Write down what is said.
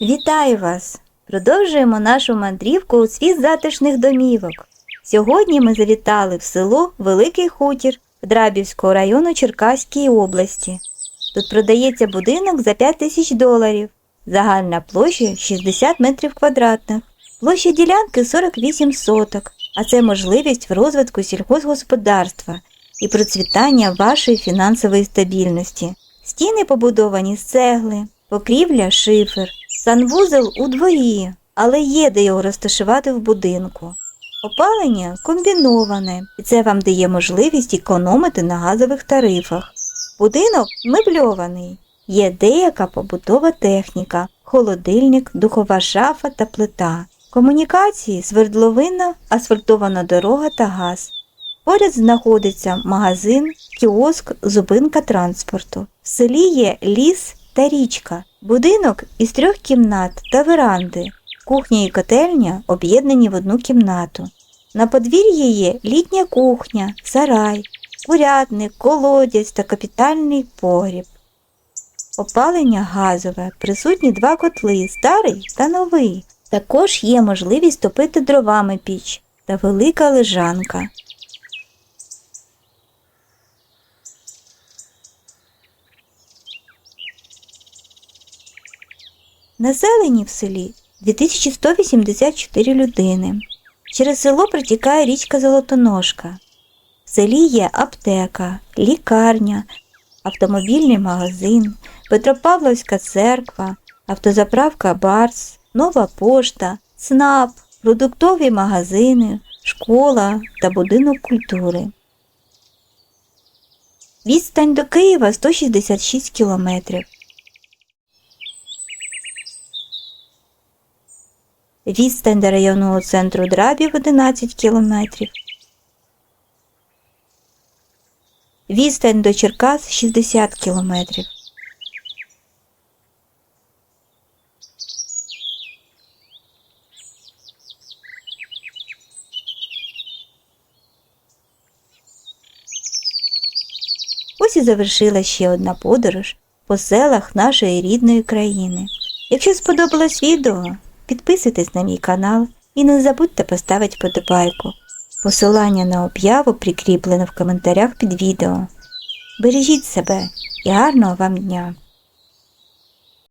Вітаю вас! Продовжуємо нашу мандрівку у світ затишних домівок. Сьогодні ми завітали в село Великий Хутір Драбівського району Черкаської області. Тут продається будинок за 5 тисяч доларів. Загальна площа 60 метрів квадратних. Площа ділянки 48 соток, а це можливість в розвитку сільгоспгосподарства і процвітання вашої фінансової стабільності. Стіни побудовані з цегли, покрівля шифер, санвузол у дворі, але є де його розташувати в будинку. Опалення комбіноване, і це вам дає можливість економити на газових тарифах. Будинок мебльований. Є деяка побутова техніка, холодильник, духова шафа та плита. Комунікації, свердловина, асфальтована дорога та газ. Поряд знаходиться магазин, кіоск, зупинка транспорту. В селі є ліс та річка, будинок із трьох кімнат та веранди. Кухня і котельня об'єднані в одну кімнату. На подвір'ї є літня кухня, сарай, курятник, колодязь та капітальний погріб. Опалення газове, присутні два котли, старий та новий. Також є можливість топити дровами піч та велика лежанка. Населені в селі 2184 людини. Через село протікає річка Золотоножка. В селі є аптека, лікарня, автомобільний магазин, Петропавловська церква, автозаправка Барс, Нова пошта, ЦНАП, продуктові магазини, школа та будинок культури. Відстань до Києва 166 кілометрів. Відстань до районного центру Драбів 11 кілометрів. Відстань до Черкас 60 кілометрів. Ось і завершила ще одна подорож по селах нашої рідної країни. Якщо сподобалось відео, підписуйтесь на мій канал і не забудьте поставити подобайку. Посилання на об'яву прикріплене в коментарях під відео. Бережіть себе і гарного вам дня!